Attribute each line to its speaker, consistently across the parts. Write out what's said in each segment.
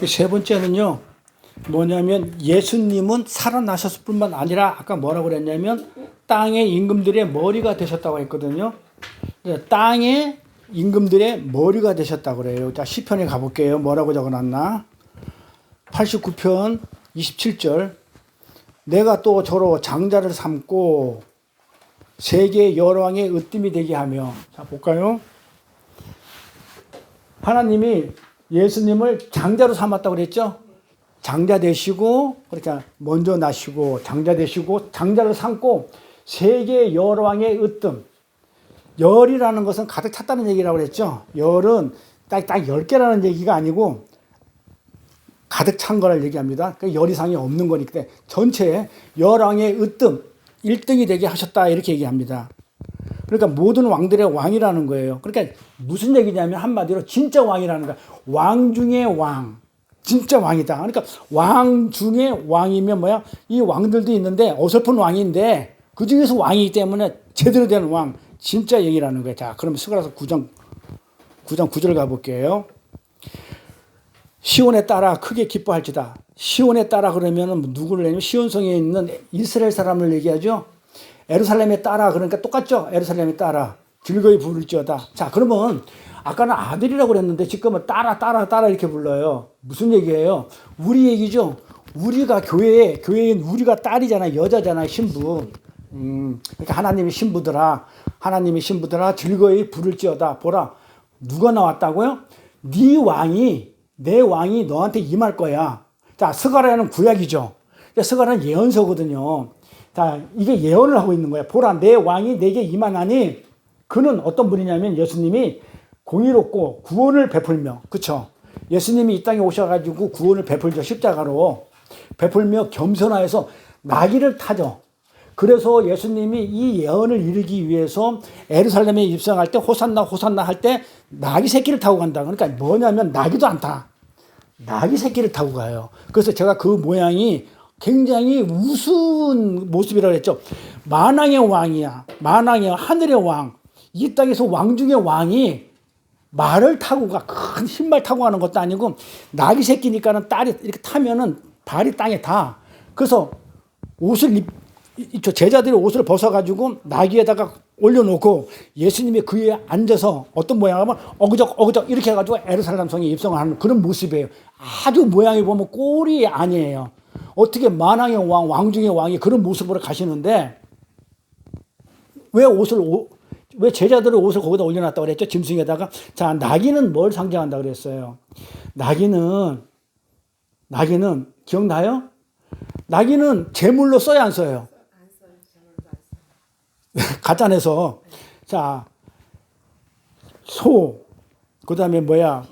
Speaker 1: 그세 번째는요. 뭐냐면 예수님은 살아나셨을 뿐만 아니라 아까 뭐라고 그랬냐면 땅의 임금들의 머리가 되셨다고 했거든요. 그래서 땅의 임금들의 머리가 되셨다고 그래요. 자, 시편에 가볼게요. 뭐라고 적어놨나? 89편 27절. 내가 또 저로 장자를 삼고 세계 여왕의 으뜸이 되게 하며. 자, 볼까요? 하나님이 예수님을 장자로 삼았다고 그랬죠? 장자 되시고, 그러니까 먼저 나시고, 장자 되시고, 장자를 삼고, 세계 여왕의 으뜸. 열이라는 것은 가득 찼다는 얘기라고 그랬죠? 열은 딱, 딱 10개라는 얘기가 아니고, 가득 찬 거를 얘기합니다. 그열 이상이 없는 거니까 전체 열왕의 으뜸 1등이 되게 하셨다 이렇게 얘기합니다. 그러니까 모든 왕들의 왕이라는 거예요. 그러니까 무슨 얘기냐면 한마디로 진짜 왕이라는 거야. 왕 중의 왕. 진짜 왕이다. 그러니까 왕 중에 왕이면 뭐야? 이 왕들도 있는데 어설픈 왕인데 그 중에서 왕이기 때문에 제대로 된 왕. 진짜 얘기라는 거예요. 자, 그러면 스가라서 9장 9장 9절 가볼게요. 시온에 따라 크게 기뻐할지다. 시온에 따라 그러면은 누구를 내냐면 시온성에 있는 이스라엘 사람을 얘기하죠. 에루살렘에 따라 그러니까 똑같죠. 에루살렘에 따라 즐거이 부를지어다. 자, 그러면 아까는 아들이라고 그랬는데 지금은 따라 따라 따라 이렇게 불러요. 무슨 얘기예요? 우리 얘기죠. 우리가 교회에 교회인 우리가 딸이잖아. 여자잖아. 신부. 음, 그러니까 하나님의 신부들아, 하나님의 신부들아 즐거이 부를지어다. 보라. 누가 나왔다고요? 네 왕이 내 왕이 너한테 임할 거야. 자, 스가랴는 구약이죠. 스가랴는 예언서거든요. 자, 이게 예언을 하고 있는 거야. 보라, 내 왕이 내게 임하나니 그는 어떤 분이냐면 예수님이 공의롭고 구원을 베풀며, 그쵸? 예수님이 이 땅에 오셔가지고 구원을 베풀죠. 십자가로. 베풀며 겸손하여서 나귀를 타죠. 그래서 예수님이 이 예언을 이루기 위해서 에루살렘에 입성할 때 호산나 호산나 할 때 나귀 새끼를 타고 간다. 그러니까 뭐냐면 나귀도 안 타. 나귀 새끼를 타고 가요. 그래서 제가 그 모양이 굉장히 우스운 모습이라고 했죠. 만왕의 왕이야. 만왕의 하늘의 왕. 이 땅에서 왕 중의 왕이 말을 타고 가. 큰 흰말 타고 가는 것도 아니고 나귀 새끼니까는 딸이 이렇게 타면은 발이 땅에 닿아. 그래서 옷을 입, 이- 저 제자들이 옷을 벗어가지고 나귀에다가 올려놓고 예수님이 그 위에 앉아서 어떤 모양이면 어그적 어그적 이렇게 해가지고 에르살렘 성에 입성을 하는 그런 모습이에요. 아주 모양이 보면 꼴이 아니에요. 어떻게 만왕의 왕, 왕 중의 왕이 그런 모습으로 가시는데 왜 옷을 오- 왜 제자들의 옷을 거기다 올려놨다고 그랬죠? 짐승에다가 자 나귀는 뭘 상징한다 그랬어요? 나귀는 나귀는 기억나요? 나귀는 제물로 써야 안 써요? 가짜내서 자 소, 그 다음에 뭐야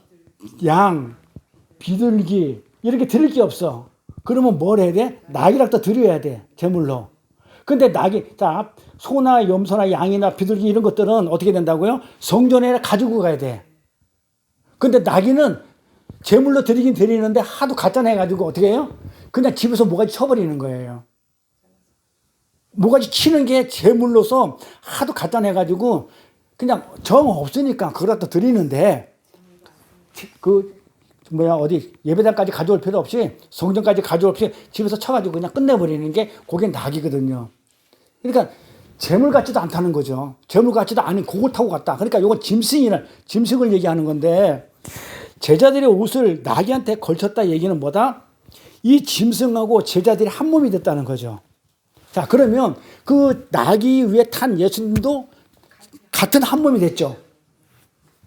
Speaker 1: 양, 비둘기 이렇게 드릴 게 없어. 그러면 뭘 해야 돼? 낙이라도 드려야 돼 제물로. 근데 낙이 자 소나 염소나 양이나 비둘기 이런 것들은 어떻게 된다고요? 성전에 가지고 가야 돼. 근데 낙이는 제물로 드리긴 드리는데 하도 가짜 내가지고 어떻게 해요? 그냥 집에서 뭐가지 쳐버리는 거예요. 뭐가지 치는 게 제물로서 하도 갖다 내가지고 그냥 정 없으니까 그걸 갖다 드리는데 그 뭐야 어디 예배당까지 가져올 필요 없이 성전까지 가져올 필요 없이 집에서 쳐가지고 그냥 끝내버리는 게 그게 낙이거든요. 그러니까 재물 같지도 않다는 거죠. 재물 같지도 않은 그걸 타고 갔다. 그러니까 이건 짐승이나 짐승을 얘기하는 건데 제자들의 옷을 나귀한테 걸쳤다 얘기는 뭐다? 이 짐승하고 제자들이 한 몸이 됐다는 거죠. 자, 그러면 그 나귀 위에 탄 예수님도 같은 한 몸이 됐죠.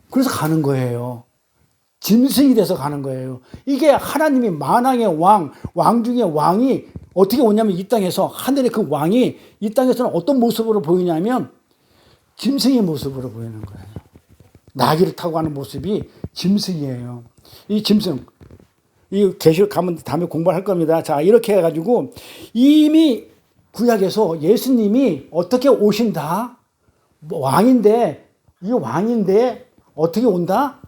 Speaker 1: 그래서 가는 거예요. 짐승이 돼서 가는 거예요. 이게 하나님이 만왕의 왕, 왕 중의 왕이 어떻게 오냐면 이 땅에서 하늘의 그 왕이 이 땅에서는 어떤 모습으로 보이냐면 짐승의 모습으로 보이는 거예요. 나귀를 타고 가는 모습이 짐승이에요. 이 짐승. 이 계시록 가면 다음에 공부할 겁니다. 자, 이렇게 해 가지고 이미 구약에서 예수님이 어떻게 오신다? 뭐 왕인데 이 왕인데 어떻게 온다?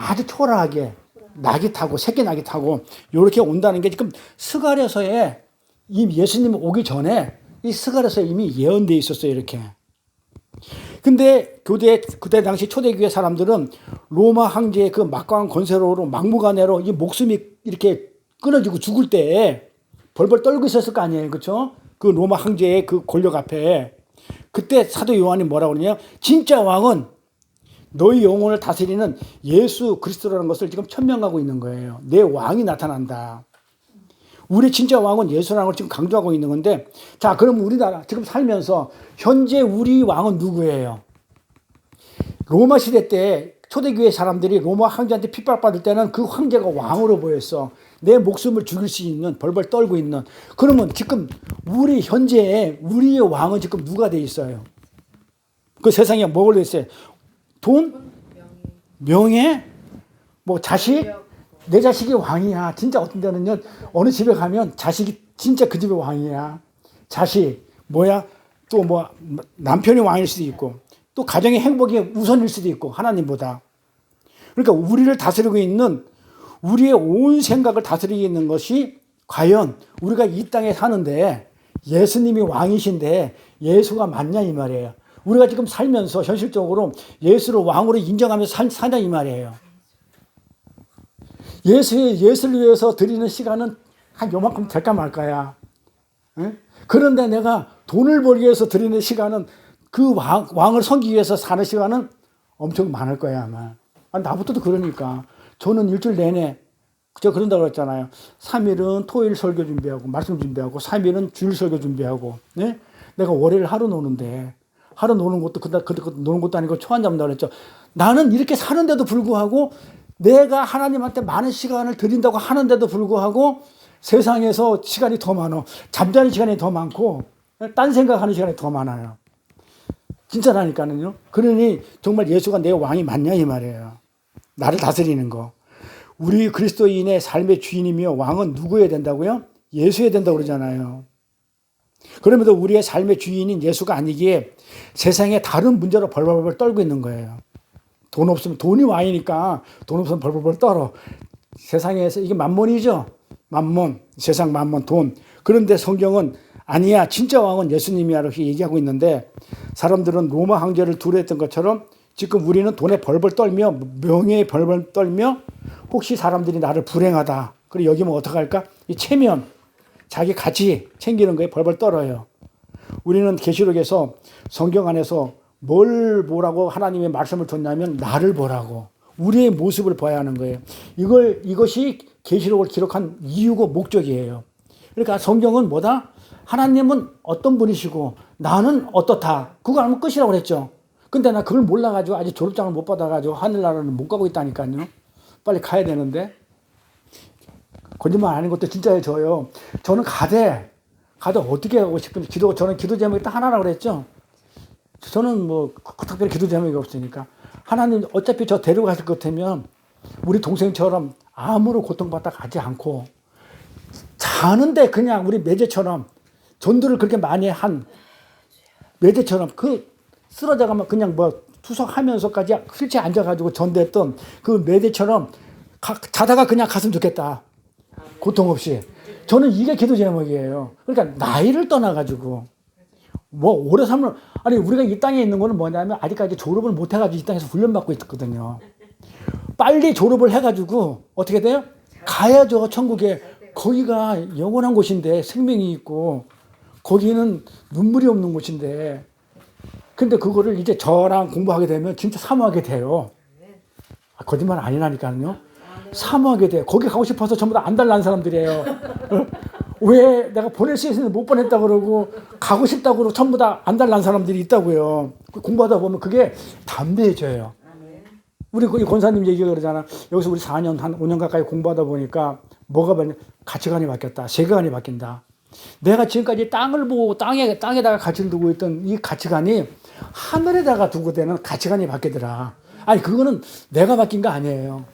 Speaker 1: 아주 초라하게 낙이 타고 새끼 낙이 타고 이렇게 온다는 게 지금 스가랴서에 이 예수님 오기 전에 이 스가랴서에 이미 예언돼 있었어요 이렇게 근데 교대 그때 당시 초대교회 사람들은 로마 황제의 그 막강한 권세로 막무가내로 이 목숨이 이렇게 끊어지고 죽을 때 벌벌 떨고 있었을 거 아니에요. 그렇죠? 그 로마 황제의 그 권력 앞에 그때 사도 요한이 뭐라고 그러냐? 진짜 왕은 너희 영혼을 다스리는 예수 그리스도라는 것을 지금 천명하고 있는 거예요. 내 왕이 나타난다. 우리 진짜 왕은 예수라는 걸 지금 강조하고 있는 건데, 자, 그럼 우리나라 지금 살면서 현재 우리 왕은 누구예요? 로마 시대 때 초대교회 사람들이 로마 황제한테 핍박받을 때는 그 황제가 왕으로 보였어. 내 목숨을 죽일 수 있는 벌벌 떨고 있는. 그러면 지금 우리 현재 우리의 왕은 지금 누가 돼 있어요? 그 세상에 돼 있어요? 돈, 명예, 뭐 자식, 내 자식이 왕이야. 진짜 어떤 데는요, 어느 집에 가면 자식이 진짜 그 집의 왕이야. 자식, 뭐야, 또 뭐, 남편이 왕일 수도 있고, 또 가정의 행복이 우선일 수도 있고, 하나님보다. 그러니까 우리를 다스리고 있는, 우리의 온 생각을 다스리고 있는 것이 과연 우리가 이 땅에 사는데 예수님이 왕이신데 예수가 맞냐 이 말이에요. 우리가 지금 살면서 현실적으로 예수를 왕으로 인정하면서 살, 사냐 이 말이에요. 예수의 예수를 위해서 드리는 시간은 한 요만큼 될까 말까야. 예? 그런데 내가 돈을 벌기 위해서 드리는 시간은 그 왕, 왕을 섬기기 위해서 사는 시간은 엄청 많을 거야 아마. 아, 나부터도 그러니까. 저는 일주일 내내 저 그런다고 그랬잖아요. 3일은 토요일 설교 준비하고 말씀 준비하고 3일은 주일 설교 준비하고 네? 내가 월요일 하루 노는데 하루 노는 것도 그날 그 노는 것도 아니고 초안 잡는다고 그랬죠. 나는 이렇게 사는데도 불구하고 내가 하나님한테 많은 시간을 드린다고 하는데도 불구하고 세상에서 시간이 더 많어. 잠자는 시간이 더 많고 딴 생각하는 시간이 더 많아요. 진짜라니까는요. 그러니 정말 예수가 내 왕이 맞냐 이 말이에요. 나를 다스리는 거. 우리 그리스도인의 삶의 주인이며 왕은 누구여야 된다고요? 예수여야 된다고 그러잖아요. 그러면서 우리의 삶의 주인인 예수가 아니기에 세상에 다른 문제로 벌벌벌 떨고 있는 거예요. 돈 없으면 돈이 왕이니까 돈 없으면 벌벌벌 떨어. 세상에서 이게 만몬이죠. 만몬, 세상 만몬, 돈. 그런데 성경은 아니야, 진짜 왕은 예수님이야 이렇게 얘기하고 있는데 사람들은 로마 황제를 두려했던 것처럼 지금 우리는 돈에 벌벌 떨며 명예에 벌벌 떨며 혹시 사람들이 나를 불행하다. 그리고 여기면 어떡할까? 이 체면, 자기 가치 챙기는 거에 벌벌 떨어요. 우리는 계시록에서 성경 안에서 뭘 보라고 하나님의 말씀을 줬냐면 나를 보라고 우리의 모습을 봐야 하는 거예요. 이걸 이것이 계시록을 기록한 이유고 목적이에요. 그러니까 성경은 뭐다? 하나님은 어떤 분이시고 나는 어떻다. 그거 알면 끝이라고 그랬죠. 근데 나 그걸 몰라가지고 아직 졸업장을 못 받아가지고 하늘나라는 못 가고 있다니까요. 빨리 가야 되는데. 거짓말 아닌 것도 진짜예요, 저요. 저는 가되, 가되 어떻게 하고 싶은지, 기도, 저는 기도 제목이 딱 하나라고 그랬죠. 저는 뭐, 특별히 기도 제목이 없으니까. 하나님, 어차피 저 데려가실 것 같으면, 우리 동생처럼 아무런 고통받다 가지 않고, 자는데 그냥 우리 매제처럼, 전도를 그렇게 많이 한 매제처럼, 그, 쓰러져 가면 그냥 뭐, 투석하면서까지 실제 앉아가지고 전대했던 그 매대처럼 가, 자다가 그냥 갔으면 좋겠다. 고통 없이. 저는 이게 기도 제목이에요. 그러니까 나이를 떠나가지고 뭐 오래 살면 아니 우리가 이 땅에 있는 거는 뭐냐면 아직까지 졸업을 못 해가지고 이 땅에서 훈련받고 있거든요. 빨리 졸업을 해가지고 어떻게 돼요? 가야죠 천국에 거기가 영원한 곳인데 생명이 있고 거기는 눈물이 없는 곳인데 근데 그거를 이제 저랑 공부하게 되면 진짜 사모하게 돼요. 아, 거짓말 아니라니까요. 사모하게 돼요. 거기 가고 싶어서 전부 다 안달난 사람들이에요. 어? 왜 내가 보낼 수 있는데 못 보냈다 그러고 가고 싶다고 그러고 전부 다 안달난 사람들이 있다고요. 공부하다 보면 그게 담대해져요. 우리 그 권사님 얘기 그러잖아. 여기서 우리 4년, 한 5년 가까이 공부하다 보니까 뭐가 바뀌 가치관이 바뀌었다. 세계관이 바뀐다. 내가 지금까지 땅을 보고 땅에, 땅에다가 가치를 두고 있던 이 가치관이 하늘에다가 두고 되는 가치관이 바뀌더라. 아니, 그거는 내가 바뀐 거 아니에요.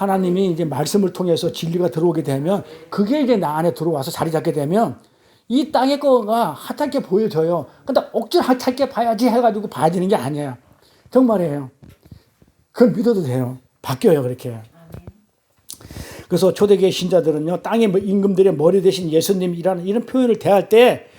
Speaker 1: 하나님이 이제 말씀을 통해서 진리가 들어오게 되면 그게 이제 나 안에 들어와서 자리 잡게 되면 이 땅의 거가 하찮게 보여져요. 근데 억지로 하찮게 봐야지 해가지고 봐지는 게 아니에요. 정말이에요. 그걸 믿어도 돼요. 바뀌어요, 그렇게. 그래서 초대교회 신자들은요, 땅의 임금들의 머리 대신 예수님이라는 이런 표현을 대할 때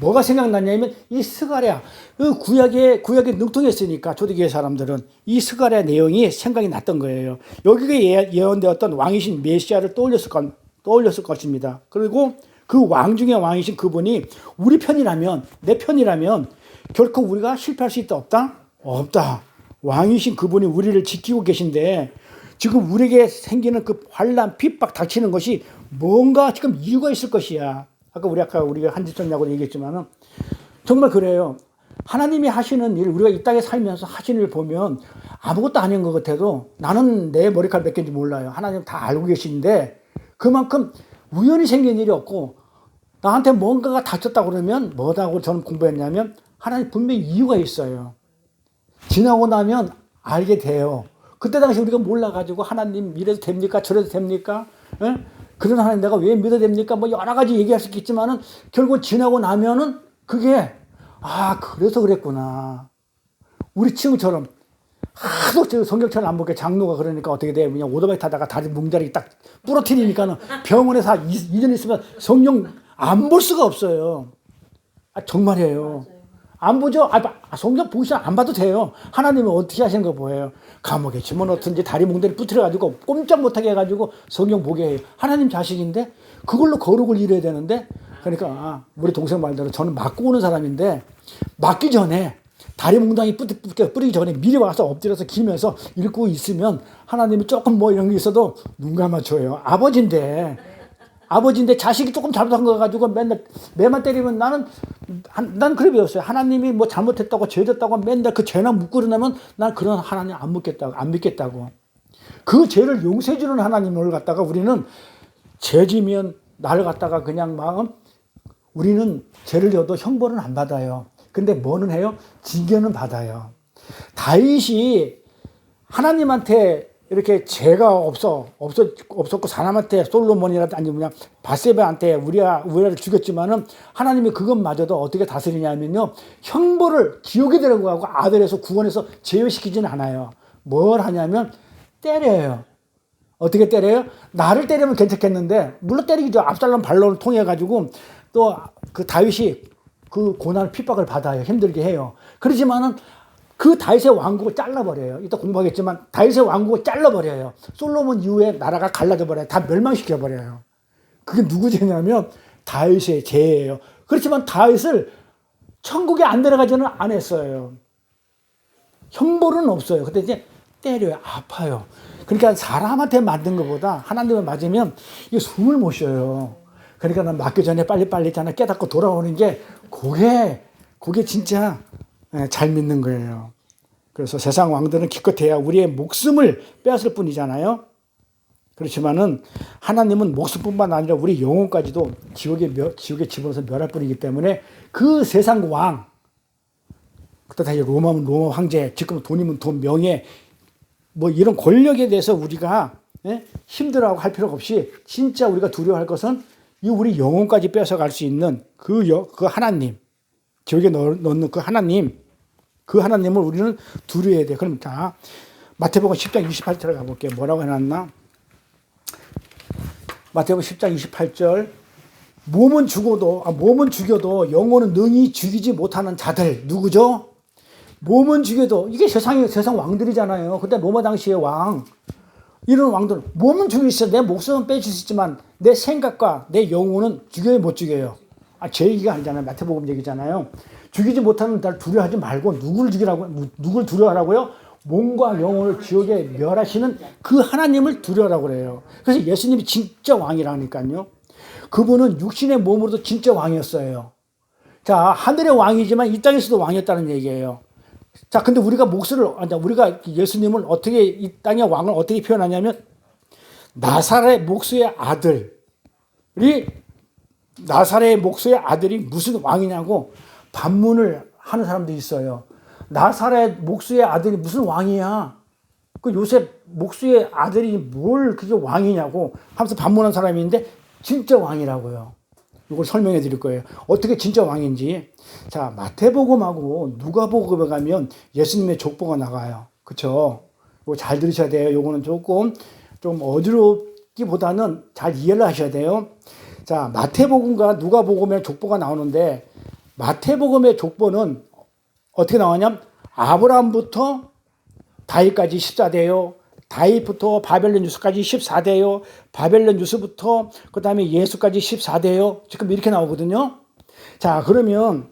Speaker 1: 뭐가 생각났냐면 이 스가랴 그 구약에 구약에 능통했으니까 초대교회 사람들은 이 스가랴 내용이 생각이 났던 거예요. 여기가 예- 예언되었던 왕이신 메시아를 떠올렸을 것 떠올렸을 것입니다. 그리고 그 왕 중에 왕이신 그분이 우리 편이라면 내 편이라면 결코 우리가 실패할 수 있다 없다 없다. 왕이신 그분이 우리를 지키고 계신데 지금 우리에게 생기는 그 환란 핍박 닥치는 것이 뭔가 지금 이유가 있을 것이야. 아까 우리 아까 우리가 한지천냐고 얘기했지만은 정말 그래요. 하나님이 하시는 일, 우리가 이 땅에 살면서 하시는 일 보면 아무것도 아닌 것 같아도 나는 내 머리카락 몇 개인지 몰라요. 하나님 다 알고 계신데 그만큼 우연히 생긴 일이 없고 나한테 뭔가가 닥쳤다고 그러면 뭐다고 저는 공부했냐면 하나님 분명히 이유가 있어요. 지나고 나면 알게 돼요. 그때 당시 우리가 몰라가지고 하나님 이래도 됩니까? 저래도 됩니까? 예? 그런 하나님 내가 왜 믿어야 됩니까? 뭐 여러 가지 얘기할 수 있겠지만은 결국 지나고 나면은 그게 아 그래서 그랬구나. 우리 친구처럼 하도 저 성경처럼 안 보게 장로가 그러니까 어떻게 돼? 그냥 오토바이 타다가 다리 뭉자리 딱 부러뜨리니까는 병원에서 2년 있으면 성령 안볼 수가 없어요. 아, 정말이에요. 안 보죠? 아, 봐- 아, 성경 보시 안 봐도 돼요. 하나님은 어떻게 하시는 거 보여요? 감옥에 집어넣든지 다리 뭉대를 부트려가지고 꼼짝 못하게 해가지고 성경 보게 해요. 하나님 자식인데 그걸로 거룩을 이뤄야 되는데 그러니까 아, 우리 동생 말대로 저는 맞고 오는 사람인데 맞기 전에 다리 몽당이 뿌리기 전에 미리 와서 엎드려서 기면서 읽고 있으면 하나님이 조금 뭐 이런 게 있어도 눈 감아줘요. 아버지인데 아버지인데 자식이 조금 잘못한 거 가지고 맨날 매만 때리면 나는 한- 난 그래 배웠어요. 하나님이 뭐 잘못했다고 죄졌다고 맨날 그 죄나 그러면 난 그런 하나님 안 믿겠다고 안 믿겠다고. 그 죄를 용서해 주는 하나님을 갖다가 우리는 죄지면 나를 갖다가 그냥 마음 우리는 죄를 져도 형벌은 안 받아요. 근데 뭐는 해요? 징계는 받아요. 다윗이 하나님한테 이렇게 죄가 없어 없었 없었고 사람한테 솔로몬이라도 아니 뭐냐 바세바한테 우리아 우리를 죽였지만은 하나님이 그것마저도 어떻게 다스리냐면요 형벌을 지옥에 데려가고 아들에서 구원해서 제외시키지는 않아요. 뭘 하냐면 때려요. 어떻게 때려요? 나를 때리면 괜찮겠는데 물론 때리기죠. 압살롬 반론을 통해 가지고 또 그 다윗이 그 고난을 핍박을 받아요. 힘들게 해요. 그렇지만은 그 다윗의 왕국을 잘라버려요. 이따 공부하겠지만 다윗의 왕국을 잘라버려요. 솔로몬 이후에 나라가 갈라져 버려요. 다 멸망시켜 버려요. 그게 누구 죄냐면 다윗의 죄예요. 그렇지만 다윗을 천국에 안 데려가지는 않았어요. 형벌은 없어요. 근데 이제 때려요. 아파요. 그러니까 사람한테 맞는 것보다 하나님을 맞으면 이게 숨을 못 쉬어요. 그러니까 난 맞기 전에 빨리빨리 깨닫고 돌아오는 게 그게 그게 진짜 예, 잘 믿는 거예요. 그래서 세상 왕들은 기껏해야 우리의 목숨을 빼앗을 뿐이잖아요. 그렇지만은 하나님은 목숨뿐만 아니라 우리 영혼까지도 지옥에 멸, 지옥에 집어넣어서 멸할 뿐이기 때문에 그 세상 왕 그때 다시 로마면 로마 황제, 지금 돈이면 돈, 명예, 뭐 이런 권력에 대해서 우리가 예? 힘들어하고 할 필요가 없이 진짜 우리가 두려워할 것은 이 우리 영혼까지 뺏어갈 수 있는 그, 여, 그 하나님, 넣, 넣는 그 하나님, 그 하나님을 우리는 두려워해야 돼. 그럼 자, 마태복음 10장 28절에 가볼게요. 뭐라고 해놨나? 마태복음 10장 28절. 몸은 죽어도, 아, 몸은 죽여도 영혼은 능히 죽이지 못하는 자들. 누구죠? 몸은 죽여도, 이게 세상의, 세상 왕들이잖아요. 그때 로마 당시의 왕. 이런 왕들, 몸은 죽일 수 있어. 내 목숨은 빼줄 수 있지만, 내 생각과 내 영혼은 죽여야 못 죽여요. 아, 제 얘기가 아니잖아요. 마태복음 얘기잖아요. 죽이지 못하는 날 두려워하지 말고, 누구를 죽이라고, 누굴 두려워하라고요? 몸과 영혼을 지옥에 멸하시는 그 하나님을 두려워하라고 그래요. 그래서 예수님이 진짜 왕이라니까요. 그분은 육신의 몸으로도 진짜 왕이었어요. 자, 하늘의 왕이지만 이 땅에서도 왕이었다는 얘기예요. 자, 근데 우리가 목소리를, 아니, 우리가 예수님을 어떻게, 이 땅의 왕을 어떻게 표현하냐면, 나사렛 목수의 아들이, 나사렛 목수의 아들이 무슨 왕이냐고 반문을 하는 사람도 있어요. 나사렛 목수의 아들이 무슨 왕이야? 그 요셉 목수의 아들이 뭘 그게 왕이냐고 하면서 반문한 사람이 있는데, 진짜 왕이라고요. 이걸 설명해 드릴 거예요. 어떻게 진짜 왕인지. 자, 마태복음하고 누가복음에 가면 예수님의 족보가 나가요. 그쵸? 이거 잘 들으셔야 돼요. 요거는 조금 좀 어지럽기보다는 잘 이해를 하셔야 돼요. 자, 마태복음과 누가복음에 족보가 나오는데 마태복음의 족보는 어떻게 나오냐면 아브라함부터 다윗까지 14대요. 다윗부터 바벨론 유수까지 14대요. 바벨론 유수부터 그다음에 예수까지 14대요. 지금 이렇게 나오거든요. 자, 그러면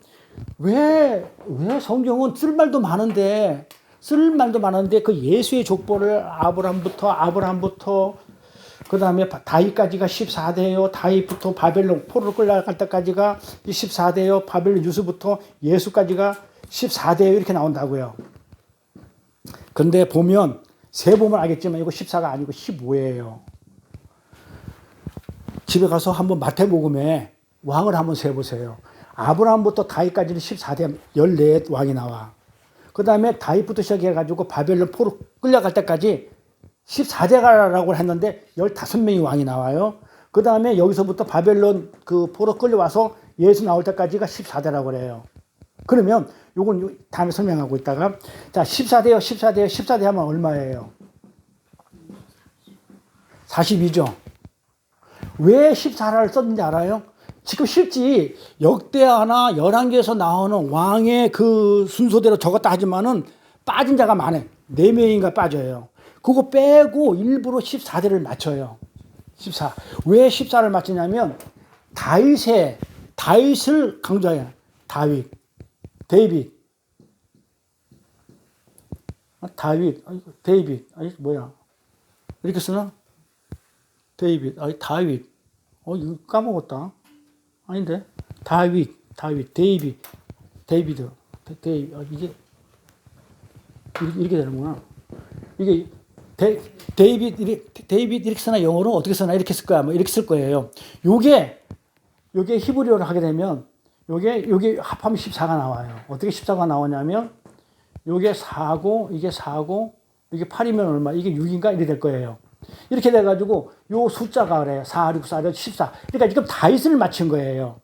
Speaker 1: 왜, 왜 성경은 쓸 말도 많은데, 쓸 말도 많은데 그 예수의 족보를 아브람부터, 아브람부터, 그 다음에 다윗까지가 14대요. 다윗부터 바벨론 포로로 끌려갈 때까지가 14대요. 바벨론 유수부터 예수까지가 14대요. 이렇게 나온다고요. 근데 보면, 세 보면 알겠지만 이거 14가 아니고 15예요. 집에 가서 한번 마태복음에 왕을 한번 세 보세요. 아브라함부터 다윗까지는 14대 14 왕이 나와. 그 다음에 다윗부터 시작해가지고 바벨론 포로 끌려갈 때까지 14대가라고 했는데 15명이 왕이 나와요. 그 다음에 여기서부터 바벨론 그 포로 끌려와서 예수 나올 때까지가 14대라고 그래요. 그러면 요건 다음에 설명하고 있다가 자 14대요 14대요 14대 하면 얼마예요? 42죠. 왜 14를 썼는지 알아요? 지금 실지 역대하나 열왕기에서 나오는 왕의 그 순서대로 적었다 하지만은 빠진 자가 많아요. 네 명인가 빠져요. 그거 빼고 일부러 14대를 맞춰요. 14. 왜 14를 맞추냐면 다윗의 다윗을 강조해요. 다윗, 데이빗, 아, 다윗, 아이, 데이빗, 아이 뭐야? 이렇게 쓰나? 데이빗, 아이 다윗. 어 이거 까먹었다. 아닌데 다윗, 다윗, 데이빗, 데이비드, 데, 데이 아, 이게 이렇게 되는구나. 이게 데, 데이빗 데이빗 이렇게 쓰나 영어로 어떻게 쓰나 이렇게 쓸 거야. 뭐 이렇게 쓸 거예요. 요게 요게 히브리어로 하게 되면 요게 요게 합하면 14가 나와요. 어떻게 14가 나오냐면 요게 4고 이게 4고 이게 8이면 얼마? 이게 6인가 이렇게 될 거예요. 이렇게 돼 가지고 요 숫자가 그래. 4, 6, 4, 14. 그러니까 지금 다윗을 맞춘 거예요.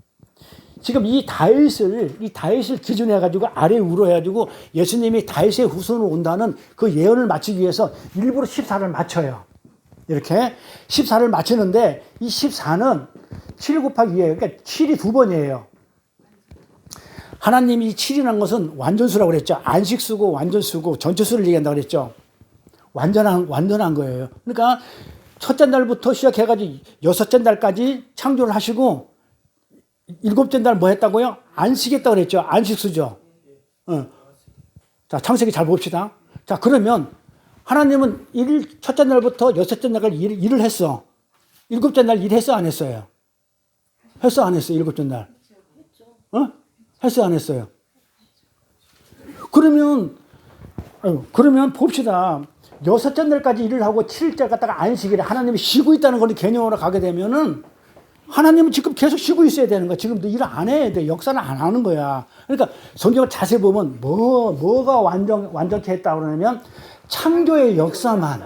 Speaker 1: 지금 이 다윗을 이 다윗을 기준해 가지고 아래 위로 해 가지고 예수님이 다윗의 후손으로 온다는 그 예언을 맞추기 위해서 일부러 14를 맞춰요. 이렇게 14를 맞추는데 이 14는 7 곱하기 2예요. 그러니까 7이 두 번이에요. 하나님이 7이라는 것은 완전수라고 그랬죠. 안식수고 완전수고 전체수를 얘기한다고 그랬죠. 완전한 완전한 거예요. 그러니까 첫째 날부터 시작해 가지고 여섯째 날까지 창조를 하시고 일곱째 날 뭐 했다고요? 안식했다고 그랬죠. 안식 수죠. 어. 자 창세기 잘 봅시다. 자 그러면 하나님은 일 첫째 날부터 여섯째 날까지 일, 일을 했어. 일곱째 날 일했어 안 했어요? 했어 안 했어? 일곱째 날. 어? 했어 안 했어요? 그러면 어, 그러면 봅시다. 여섯째 날까지 일을 하고 7일째 갖다가 안식일에 하나님이 쉬고 있다는 걸 개념으로 가게 되면은 하나님은 지금 계속 쉬고 있어야 되는 거야. 지금도 일 안 해야 돼. 역사는 안 하는 거야. 그러니까 성경을 자세히 보면 뭐, 뭐가 완전, 완전케 했다 그러냐면 창조의 역사만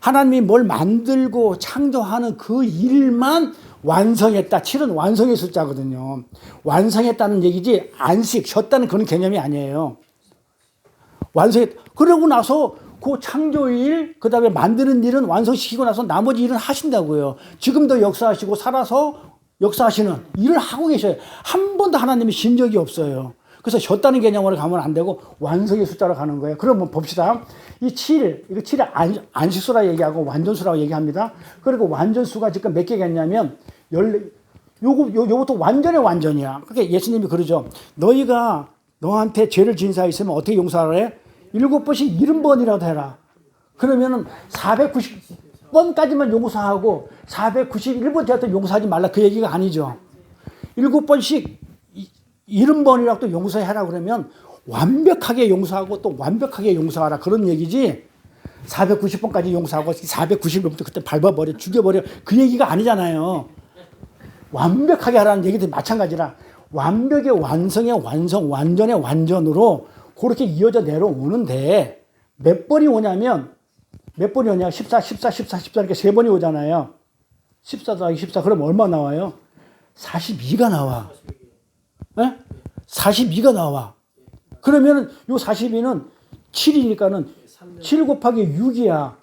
Speaker 1: 하나님이 뭘 만들고 창조하는 그 일만 완성했다. 7은 완성의 숫자거든요. 완성했다는 얘기지 안식, 쉬었다는 그런 개념이 아니에요. 완성했, 그러고 나서 그 창조일, 그 다음에 만드는 일은 완성시키고 나서 나머지 일은 하신다고요. 지금도 역사하시고 살아서 역사하시는 일을 하고 계셔요. 한 번도 하나님이 쉰 적이 없어요. 그래서 쉬었다는 개념으로 가면 안 되고 완성의 숫자로 가는 거예요. 그러면 봅시다. 이 7, 이거 7을 안, 안식수라 얘기하고 완전수라고 얘기합니다. 그리고 완전수가 지금 몇 개겠냐면, 열, 요거, 요, 요것도 완전의 완전이야. 그게 예수님이 그러죠. 너희가 너한테 죄를 지은 사 있으면 어떻게 용서를 해? 일곱 번씩 일흔 번이라도 해라. 그러면은 490번까지만 용서하고 491번 되었던 용서하지 말라 그 얘기가 아니죠. 일곱 번씩 일흔 번이라도 용서해라 그러면 완벽하게 용서하고 또 완벽하게 용서하라 그런 얘기지 490번까지 용서하고 490번부터 그때 밟아버려 죽여버려 그 얘기가 아니잖아요. 완벽하게 하라는 얘기도 마찬가지라 완벽의 완성의 완성 완전의 완전으로 그렇게 이어져 내려오는데 몇 번이 오냐면 몇 번이 오냐 14, 14, 14, 14 이렇게 세 번이 오잖아요. 14 더하기 14 그럼 얼마 나와요? 42가 나와. 네? 42가 나와. 그러면은 요 42는 7이니까는 7 곱하기 6이야.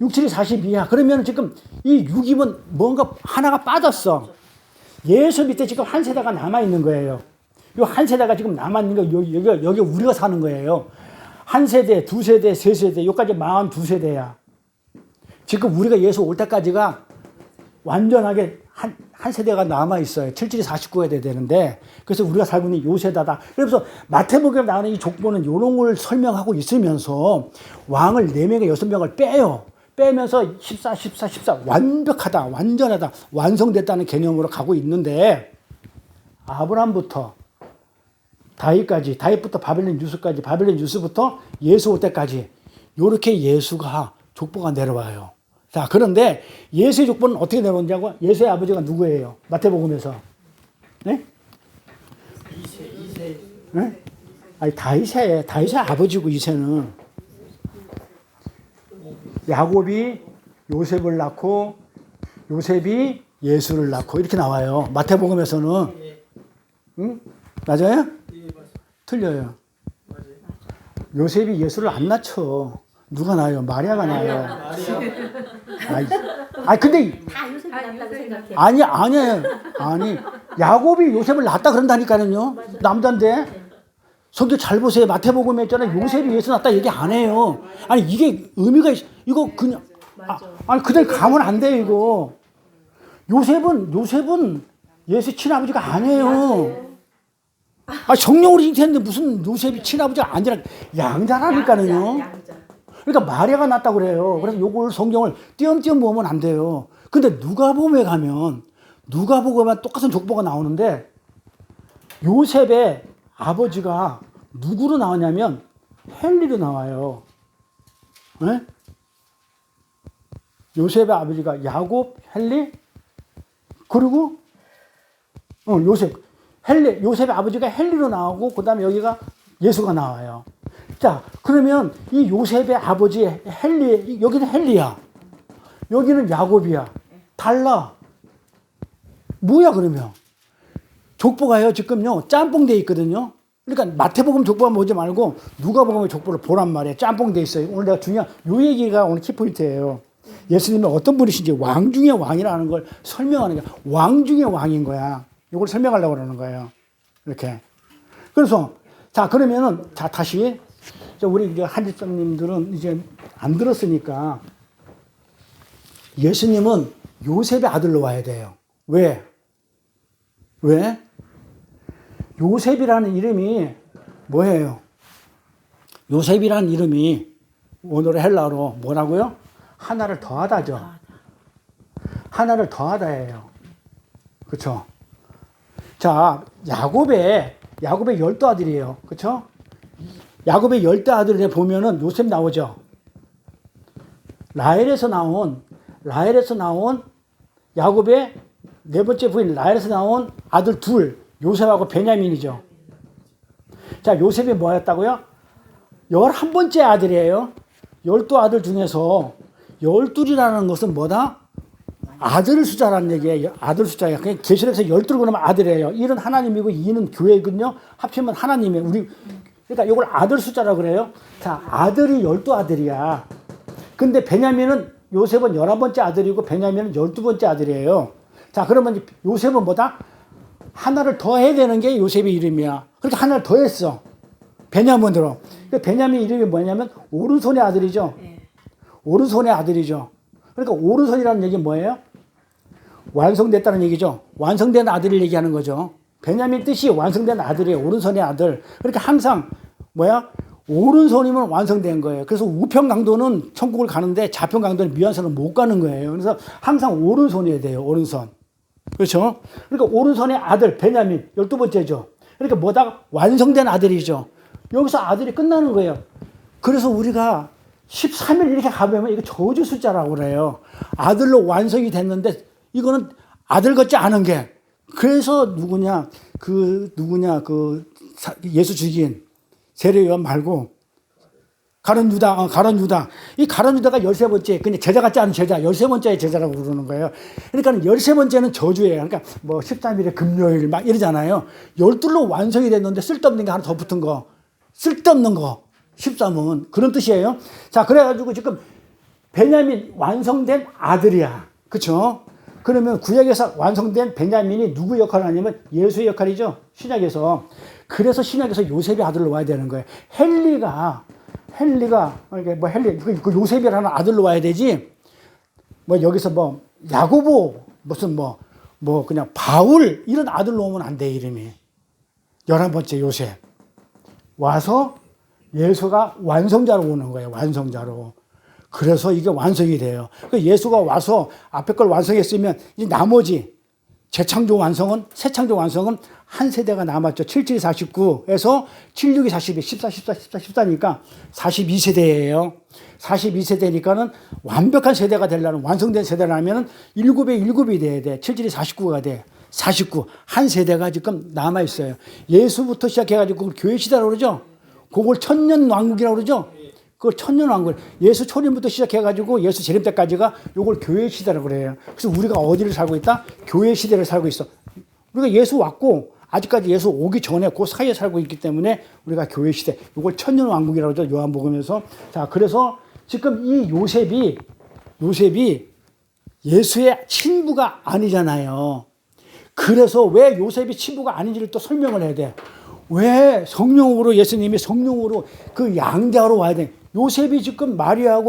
Speaker 1: 6, 7이 42야. 그러면 지금 이 6이면 뭔가 하나가 빠졌어. 예수 밑에 지금 한 세대가 남아 있는 거예요. 요한 세대가 지금 남았는 거 여기, 여기, 우리가 사는 거예요. 한 세대, 두 세대, 세 세대, 여기까지 마흔 두 세대야. 지금 우리가 예수 올 때까지가 완전하게 한, 한 세대가 남아있어요. 77이 49가 되는데. 그래서 우리가 살고 있는 요 세대다. 그래서 마태복음에 나오는 이 족보는 요런 걸 설명하고 있으면서 왕을 4명에 6명을 빼요. 빼면서 14, 14, 14. 완벽하다, 완전하다, 완성됐다는 개념으로 가고 있는데, 아브람부터 다윗까지, 다윗부터 바벨론 유수까지, 바벨론 유수부터 예수 올 때까지, 요렇게 예수가 족보가 내려와요. 자, 그런데 예수의 족보는 어떻게 내려오냐고? 예수의 아버지가 누구예요? 마태복음에서. 네? 네? 아니, 다윗의, 다윗의 아버지고, 이세는. 야곱이 요셉을 낳고, 요셉이 예수를 낳고, 이렇게 나와요. 마태복음에서는. 응? 맞아요? 틀려요. 요셉이 예수를 안 낳죠. 누가 낳아요? 마리아가 낳아요. 아이, 아니 근데
Speaker 2: 다 요셉이 난다고 생각해.
Speaker 1: 아니 아니 아니 야곱이 요셉을 낳았다 그런다니까요. 남자인데 성경 잘 보세요. 마태복음에 있잖아요. 요셉이 예수 낳았다 얘기 안 해요. 아니 이게 의미가 있, 이거 그냥 아, 아니 그냥 가면 안 돼요 이거. 요셉은 요셉은 예수 친아버지가 아니에요. 아 성령으로 잉태했는데 무슨 요셉이 친아버지가 아니라 양자라니까요.
Speaker 2: 양자.
Speaker 1: 그러니까 마리아가 낳았다고 그래요. 그래서 요걸 성경을 띄엄띄엄 보면 안 돼요. 근데 누가복음에 가면 누가복음에 똑같은 족보가 나오는데 요셉의 아버지가 누구로 나오냐면 헨리로 나와요. 네? 요셉의 아버지가 야곱, 헨리, 그리고 어, 요셉, 헨리, 요셉의 아버지가 헨리로 나오고 그 다음에 여기가 예수가 나와요. 자, 그러면 이 요셉의 아버지 헨리, 여기는 헨리야. 여기는 야곱이야. 달라. 뭐야, 그러면? 족보가요, 지금요, 짬뽕 돼 있거든요. 그러니까 마태복음 족보만 보지 말고 누가복음의 족보를 보란 말이에요. 짬뽕 돼 있어요. 오늘 내가 중요한 요 얘기가 오늘 키포인트예요. 예수님은 어떤 분이신지 왕 중의 왕이라는 걸 설명하는 거야. 왕 중의 왕인 거야. 이걸 설명하려고 그러는 거예요. 이렇게. 그래서 자 그러면은 자 다시 저 우리 이제 한집사님들은 이제 안 들었으니까 예수님은 요셉의 아들로 와야 돼요. 왜? 왜? 요셉이라는 이름이 뭐예요? 요셉이라는 이름이 오늘의 헬라어로 뭐라고요? 하나를 더하다죠. 하나를 더하다예요. 그렇죠? 자, 야곱의 야곱의 열두 아들이에요. 그렇죠? 야곱의 열두 아들에 보면은 요셉 나오죠. 라헬에서 나온 라헬에서 나온 야곱의 네 번째 부인 라헬에서 나온 아들 둘 요셉하고 베냐민이죠. 자, 요셉이 뭐였다고요? 열한 번째 아들이에요. 열두 아들 중에서 열둘이라는 것은 뭐다? 아들 숫자라는 얘기예요. 아들 숫자예요. 그냥 계시록에서 열둘 그러면 아들이에요. 1은 하나님이고 2는 교회거든요. 합치면 하나님이에요. 우리 그러니까 이걸 아들 숫자라고 그래요. 자, 아들이 열두 아들이야. 근데 베냐민은 요셉은 열한 번째 아들이고 베냐민은 열두 번째 아들이에요. 자, 그러면 요셉은 뭐다? 하나를 더 해야 되는 게 요셉의 이름이야. 그렇게 하나를 더 했어. 베냐민으로. 그 베냐민 이름이 뭐냐면 오른손의 아들이죠. 오른손의 아들이죠. 그러니까 오른손이라는 얘기는 뭐예요? 완성됐다는 얘기죠. 완성된 아들을 얘기하는 거죠. 베냐민 뜻이 완성된 아들이에요. 오른손의 아들. 그러니까 항상 뭐야? 오른손이면 완성된 거예요. 그래서 우편 강도는 천국을 가는데 좌편 강도는 미완선은 못 가는 거예요. 그래서 항상 오른손이어야 돼요. 오른손. 그렇죠? 그러니까 오른손의 아들 베냐민 열두 번째죠. 그러니까 뭐다 완성된 아들이죠. 여기서 아들이 끝나는 거예요. 그래서 우리가 13일 이렇게 가보면 이거 저주 숫자라고 그래요. 아들로 완성이 됐는데 이거는 아들 같지 않은 게 그래서 누구냐 그 누구냐 그 사- 예수 죽인 세례요한 말고 가론 유다, 어, 가론 유다. 이 가론 유다가 열세 번째, 그냥 제자 같지 않은 제자, 열세 번째의 제자라고 부르는 거예요. 그러니까 열세 번째는 저주예요. 그러니까 뭐 13일에 금요일 막 이러잖아요. 열둘로 완성이 됐는데 쓸데없는 게 하나 더 붙은 거. 쓸데없는 거. 13은. 그런 뜻이에요. 자, 그래가지고 지금 베냐민 완성된 아들이야. 그쵸? 그러면 구약에서 완성된 베냐민이 누구 역할을 하냐면 예수의 역할이죠. 신약에서. 그래서 신약에서 요셉의 아들로 와야 되는 거예요. 헨리가 헨리가 그러니까 뭐 헨리 그, 그 요셉이라는 아들로 와야 되지. 뭐 여기서 뭐 야고보 무슨 뭐 뭐 그냥 바울 이런 아들로 오면 안 돼 이름이. 열한 번째 요셉 와서 예수가 완성자로 오는 거예요. 완성자로. 그래서 이게 완성이 돼요. 그 예수가 와서 앞에 걸 완성했으면 이 나머지 재창조 완성은 새창조 완성은 한 세대가 남았죠. 77, 49에서 76이 42, 14, 14, 14, 14니까 42세대예요. 42세대니까는 완벽한 세대가 되려면 완성된 세대라면은 7에 7이 돼야 돼. 77이 49가 돼. 49. 한 세대가 지금 남아 있어요. 예수부터 시작해 가지고 그걸 교회 시대라고 그러죠. 그걸 천년 왕국이라고 그러죠. 그걸 천년 왕국. 예수 초림부터 시작해 가지고 예수 재림 때까지가 요걸 교회 시대라고 그래요. 그래서 우리가 어디를 살고 있다? 교회 시대를 살고 있어. 우리가 예수 왔고 아직까지 예수 오기 전에 그 사이에 살고 있기 때문에 우리가 교회 시대. 요걸 천년 왕국이라고 그러죠. 요한복음에서. 자, 그래서 지금 이 요셉이 요셉이 예수의 친부가 아니잖아요. 그래서 왜 요셉이 친부가 아닌지를 또 설명을 해야 돼. 왜 성령으로 예수님이 성령으로 그 양자로 와야 돼. 요셉이 지금 마리아하고